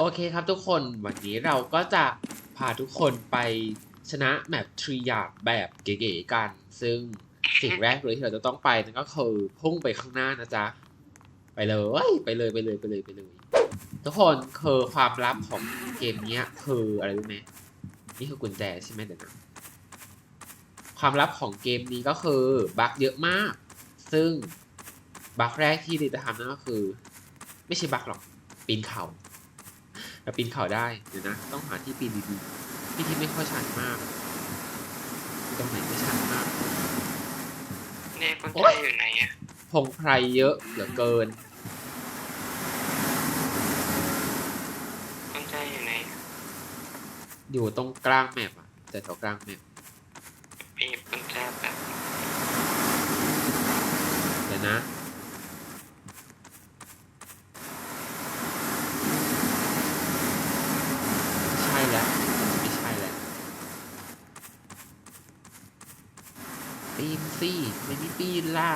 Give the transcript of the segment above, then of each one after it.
โอเคครับทุกคนวันนี้เราก็จะพาทุกคนไปชนะแมปทรียาร์ดแบบเก๋ๆกัน ซึ่งสิ่งแรกเลยที่เราจะต้องไปนั่นก็คือพุ่งไปข้างหน้านะจ๊ะ ไปเลยไปเลยไปเลยไปเลยไปเลย ทุกคนคือความลับของเกมนี้คืออะไรรู้ไหมนี่คือกุญแจใช่ไหมเดี๋ยวนะความลับของเกมนี้ก็คือบั๊กเยอะมาก ซึ่งบั๊กแรกที่เราจะทำนั่นก็คือ ไม่ใช่บั๊กหรอกปีนเขา แต่ปีนเขาได้ เดี๋ยวนะ ต้องหาที่ปีนดีๆ ที่ที่ไม่ค่อยชันมาก ตรงไหนไม่ชันมาก เนี่ยกุญโอ๊แจยอยู่ไหนอะพงไพรเยอะเหลือเกินกุญแจอยู่ไหนอยู่ตรงกลางแมปอะแต่ตรงกลางแมปไปหยิบกุญแจแบบเดี๋ยวนะ ใช่แล้ว ไม่ใช่แล้ว ปีนสิไม่มีปีนล่ะ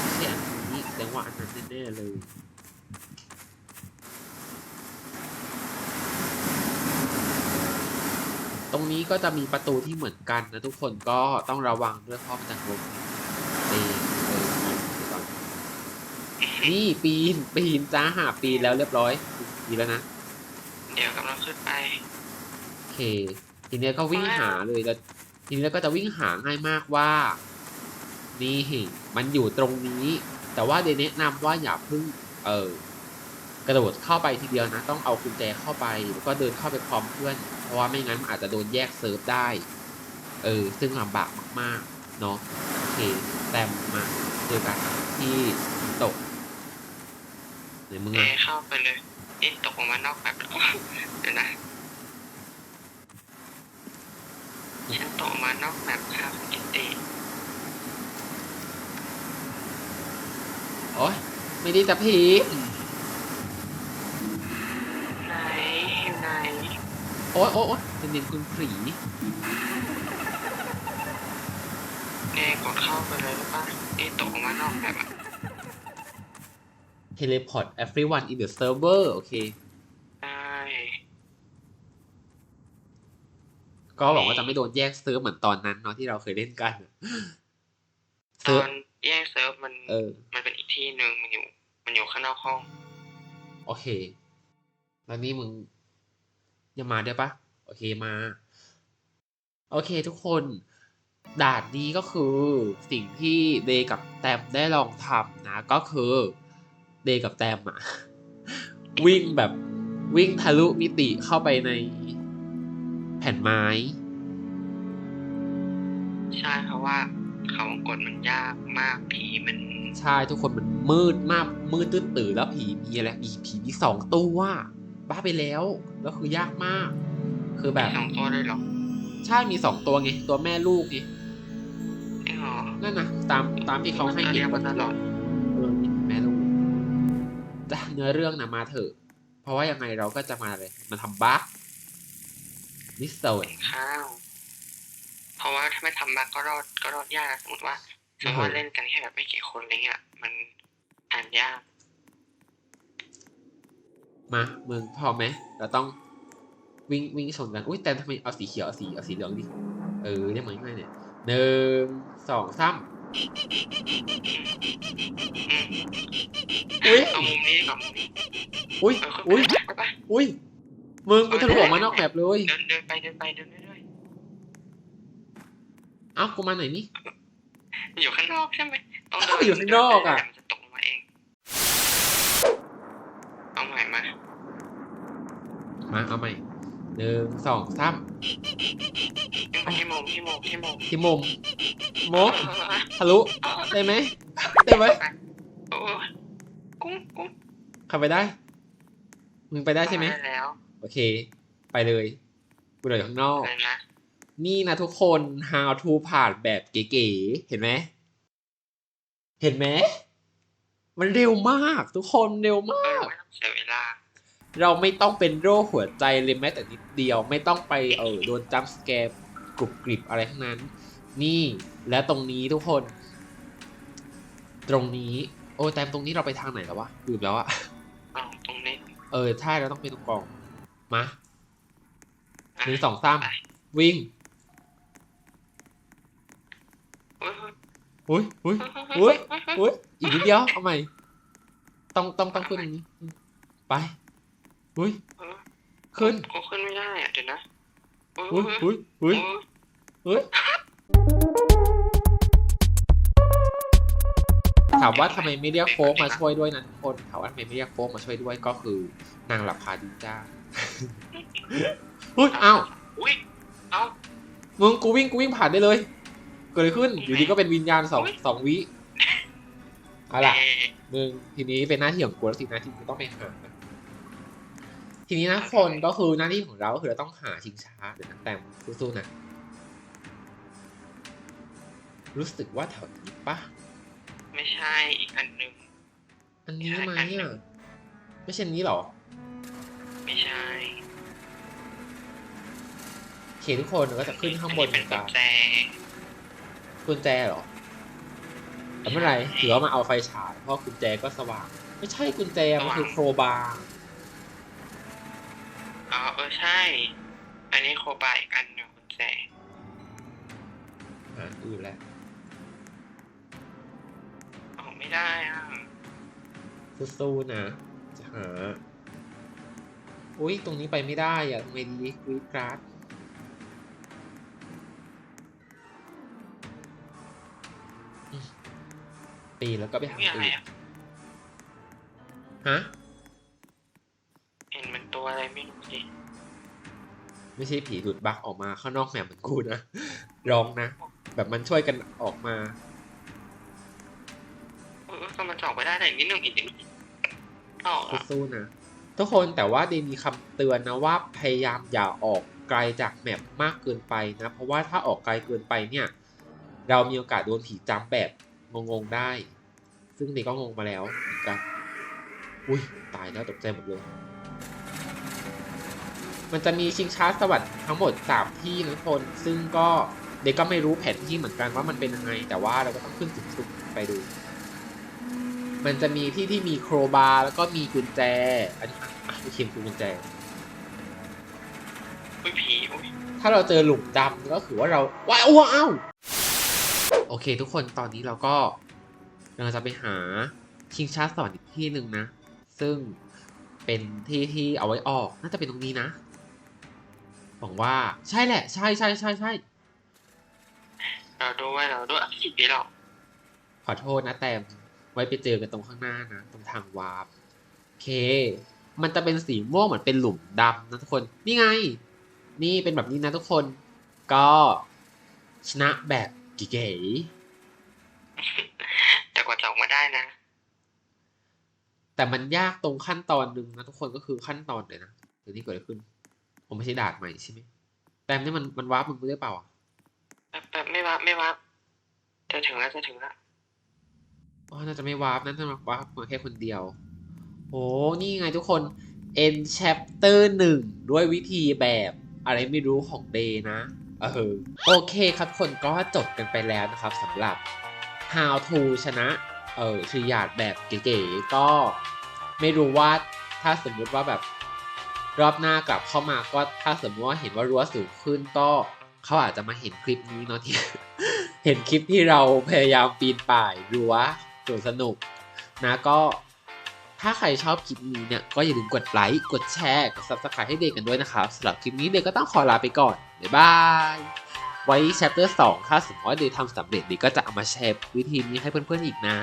ไม่ใช่อันนี้แสดงว่าอันนั้นแน่ๆเลยตรงนี้ก็จะมีประตูที่เหมือนกันนะทุกคนก็ต้องระวังด้วยเพราะมันจะลงเองเลยก่อนนี่ปีนปีนจ้าหาปีนแล้วเรียบร้อยปีนแล้วนะ เดี๋ยวกำลังขึ้นไป โอเค ทีเนี้ยก็วิ่งหาเลยแล้ว ทีนี้ก็จะวิ่งหาง่ายมากว่า นี่มันอยู่ตรงนี้ แต่ว่าเดยวแนะนำว่าอย่าเพิ่งเออกระโดดเข้าไปทีเดียวนะ ต้องเอากุญแจเข้าไปแล้วก็เดินเข้าไปพร้อมเพื่อน เพราะว่าไม่งั้นมันอาจจะโดนแยกเซิร์ฟได้ เออ ซึ่งลำบากมากๆ เนาะโอเคแต้มมาเจอกันที่น้ำตกไหนมึงเออะเข้าไปเลยเอ๊ะตกออกมานอกแบบเดี๋ยวนะ ฉันตกออกมานอกแบบครับอินตีโอ๊ยไม่ได้จะพีคไหนอยู่ไหนโอ๊ยโอ๊ยโอ๊ยจะเนียนคุณผีเนี่ยกดเข้าไปเลยหรือปะเอ๊ะตกออกมานอกแบบอะ teleport everyone in the server โอเค ได้ ก็หวังว่าจะไม่โดนแยกเซิร์ฟเหมือนตอนนั้นเนาะที่เราเคยเล่นกันตเซิอร์ฟนแยกเซิร์ฟมันเออ มันเป็นอีกที่หนึ่งมันอยู่ มันอยู่ข้างนอกห้อง โอเค แล้วนี่มึงยังมาด้วยปะโอเคมา โอเคทุกคนด่านนี้ก็คือสิ่งที่เดย์กับแตมได้ลองทำนะ ก็คือเดย์กับแตมอะวิ่งแบบวิ่งทะลุมิติเข้าไปใน แผ่นไม้ ใช่เพราะว่าเขาวงกดมันยากมากผีมันใช่ทุกคนมันมืดมากมืดตื้อตื่นแล้วผีมีอะไรมีผีมีสองตัวบ้าไปแล้วแล้วคือยากมาก คือแบบสองตัวเลยเหรอใช่มีสองตัวไงตัวแม่ลูกไงเอ้หรอนั่นนะตามตามที่เขาให้เห็นเรียกมาตลอดเออนี่แม่ลูกแต่เนื้อเรื่องนะมาเถอะ เพราะว่ายังไงเราก็จะมาเลยมาทำบั๊ก นิสโซนข้าวเพราะว่าถ้าไม่ทำบักก็รอดก็รอดยากสมมติว่าสมมติว่าเล่นกันแค่แบบไม่กี่คนอะไรเงี้ยมันอ่านยาก มามึงพร้อมไหมเราต้องวิ่งวิ่งชนกันอุ้ยแต่ทำไมเอาสีเขียวเอาสีเอาสีเหลืองดิเออเรียกมันง่ายๆเนี่ยหนึ่งสองสามอุ้ยเอามุมนี้ดีกว่ามุมนี้อุ้ยเอออุ้ยขึ้นไปไปไปอุ้ย มึงกูทะลุออกมานอกแบบเลย เดินเดินไปเดินไปเดินเรื่อยเอ้ากูมาไหนนี่ ๆอยู่ข้างนอกใช่ไหมต้องเดิเอ้าอยู่ข้างนอกอะ เดี๋ยวมันจะตกลงมาเอง เอาใหม่มา มาเอาใหม่หนึ่งสองสามยังไปที่มุมที่มุมที่มุมที่มุมโมกทะลุได้ไหม ได้ไหม โอ้ยกุ้งกุ้งขับไปได้ มึงไปได้ใช่ไหม ด้แล้ว โอเค ไปเลยกูเหลืออยู่ข้างนอกเลยนะนี่นะทุกคน how to ผ่านแบบเก๋ๆ เห็นไหม เห็นไหม มันเร็วมาก ทุกคนเร็วมาเออกไม่ต้องเสียเวลา เราไม่ต้องเป็นโรคหัวใจเลยแม้แต่นิดเดียวไม่ต้องไปเออโดนจัมป์สแกร์กรุบกริบอะไรทั้งนั้น นี่และตรงนี้ทุกคน ตรงนี้ โอ้ยแต่ตรงนี้เราไปทางไหนแล้ววะลืมแล้วอะเอาตรงเออใช่เราต้องเป็นตรงกล่อง มาอะหนึ่งสองสามไปวิ่งอุ๊ยอุ้ยอุ้ยอุ้ยอุ้ยอีกนิดเดียวเอาใหม่ต้องต้องต้องขึ้นอย่างนี้ ไปอุ้ยขึ้นกูขึ้นไม่ได้อะเดี๋ยวนะอุ้ยอุ้ยอุ้ยอุ้ยถามว่าทำไมไม่เรียกโฟกมาช่วยด้วยนะทุกคนถามว่าทำไมไม่เรียกโฟกมาช่วยด้วยก็คือนางหลับพาดีจ้า อุ้ยอ้าวอุ้ยเอ้ามึงกูวิ่งกูวิ่งผ่านได้เลย เกิดอะไรขึ้น อยู่ดีก็เป็นวิญญาณสองสองวิเอาล่ะเอ่อมึงทีนี้เป็นหน้าที่ของกูแล้วสินะที่กูต้องไปหาทีนี้นะคนก็คือหน้าที่ของเราก็คือเราต้องหาชิงช้าเดี๋ยวนะแต่สู้ๆนะรู้สึกว่าแถวนี้ปะไม่ใช่อีกอันหนึ่งอันนี้ไหมอะไม่ใช่อันนี้หรอ ไม่ใช่โอเคทุกคนเราก็จะขึ้นข้างบนเหเป็มืนอนกุกัญนแจกุญแจเหรอแต่ไม่เป็นไรถือว่ามาเอาไฟฉายเพราะกุญแจก็สว่าง ไม่ใช่กุญแจมันคือโครบาร์อ๋อเออใช่ อันนี้โคบายอีกอันหนึ่งกุญแจอ่าอื่นแล้วออกไม่ได้อะสู้ๆนะจะหา อุ้ยตรงนี้ไปไม่ได้อะทำไมดีกรีดกราดอืมปีนแล้วก็ไปหานี่อะไรอื่นอะฮะ เห็นมันตัวอะไรไม่รู้สิ ไม่ใช่ผีหลุดบักออกมาข้างนอกแมปเหมือนกูนะ ร้องนะ แบบมันช่วยกันออกมาเออก็มันจะออกไปได้แต่อีกนิดนึงอีกนิดนึงต่ออะสู้ๆนะ ทุกคนแต่ว่าเดมีคำเตือนนะว่าพยายามอย่าออกไกลจากแมปมากเกินไปนะ เพราะว่าถ้าออกไกลเกินไปเนี่ย เรามีโอกาสโดนผีจำแบบงงๆได้ ซึ่งเดก็งงมาแล้วเหมือนกันอุ้ยตายแล้วตกใจหมดเลย มันจะมีชิงช้าสวรรค์ทั้งหมดสามที่นะทุกคนซึ่งก็เด็กก็ไม่รู้แผนที่เหมือนกันว่ามันเป็นยังไง แต่ว่าเราก็ต้องขึ้นสุดๆไปดู มันจะมีที่ที่มีโครบาร์แล้วก็มีกุญแจ อันนี้อะพี่คิมคือกุญแจ อุ้ยผีอุ้ยถ้าเราเจอหลุมดำก็คือว่าเราว้าวว้าวโอเค ทุกคนตอนนี้เราก็เราจะไปหาชิงช้าสวรรค์อีกที่หนึ่งนะ ซึ่งเป็นที่ที่เอาไว้ออก น่าจะเป็นตรงนี้นะหวังว่าใช่แหละ ใช่ใช่ใช่ใช่เราด้วยเราด้วยสิบปีหรอกขอโทษนะแต้ม ไว้ไปเจอกันตรงข้างหน้านะ ตรงทางวาร์ปโอเค มันจะเป็นสีม่วงเหมือนเป็นหลุมดำนะทุกคน นี่ไง นี่เป็นแบบนี้นะทุกคน ก็ชนะแบบเก๋แต่กว่าจะออกมาได้นะๆแต่มันยากตรงขั้นตอนหนึ่งนะทุกคนก็คือขั้นตอนเลยนะเดี๋ยวนี้เกิดอะไรขึ้น ผมไม่ใช่ด่านใหม่ใช่ไหมแต้มนี่มันมันวาร์ปมึงได้เปล่าอะแบบแบบไม่วับไม่วับจะถึงแล้วจะถึงแล้วอ๋อ น่าจะไม่วาร์ปนั่นจะวาร์ปมาแค่คนเดียวโอ้นี่ไงทุกคน end chapter หนึ่งด้วยวิธีแบบอะไรไม่รู้ของเดย์นะ เออ โอเคครับคนก็จบกันไปแล้วนะครับสำหรับ how to ชนะ เออทริยาดแบบเก๋ๆ ก็ไม่รู้ว่าถ้าสมมุติว่าแบบรอบหน้ากลับเข้ามาก็ถ้าสมมติว่าเห็นว่ารั้วสูงขึ้นก็เขาอาจจะมาเห็นคลิปนี้เนาะที่เห็นคลิปที่เราพยายามปีนป่ายรั้ว สวนสนุกนะก็ถ้าใครชอบคลิปนี้เนี่ยก็อย่าลืมกดไลค์ กดแชร์ กด subscribe ให้เด็กกันด้วยนะครับสำหรับคลิปนี้เด็กก็ต้องขอลาไปก่อน บ๊ายบาย ไว้ chapter 2ถ้าสมมติว่าเด็กทำสำเร็จเด็กก็จะเอามาแชร์วิธีนี้ให้เพื่อนๆอีกนะ